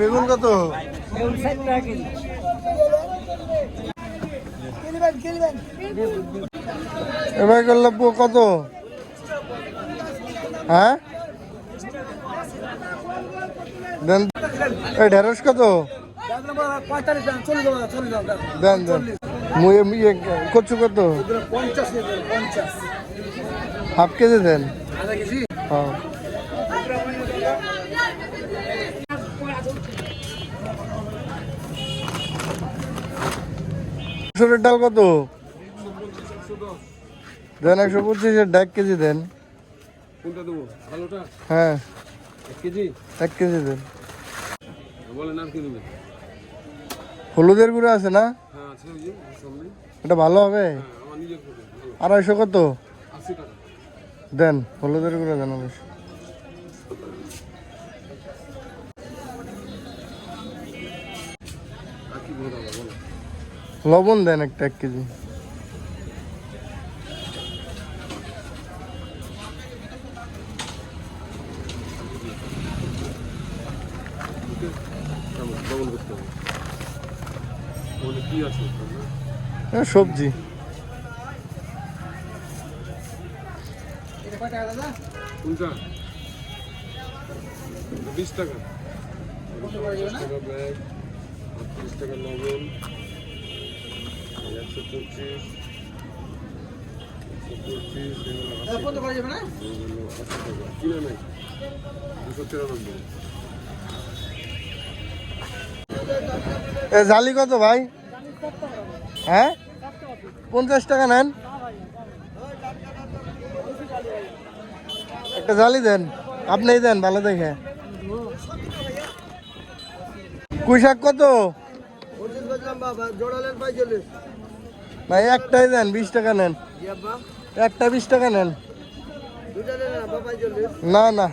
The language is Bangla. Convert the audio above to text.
বেগুন কত? এবার করলে পো- কত? হ্যাঁ? দেন। এই ঢেঁড়স কত? দেন দেন। মুয়ে মুয়ে কচু কত? হাফ কেজি দেন। হ্যাঁ। মসুরের ডাল কত? দেন একশো পঁচিশের ডাক কেজি দেন। কোনটা দেবো? ভালোটা? হ্যাঁ। এক কেজি? এক কেজি দেন। বলেন আর কি নেবেন হলুদের গুঁড়ো আছে না? হ্যাঁ এটা ভালো হবে? হ্যাঁ আড়াইশো কত? দেন হলুদের গুঁড়ো দেন অবশ্য লবণ দেন একটা এক কেজি। এ, সবজি। বিশ টাকা। ব্যাগ টাকা লবণ জালি কত ভাই? হ্যাঁ? পঞ্চাশ টাকা নেন। একটা জালি দেন। আপনিই দেন, ভালো দেখে। কুইশাক কত? ভাই একটাই দেন বিশ টাকা নেন। একটা বিশ টাকা নেন। না না।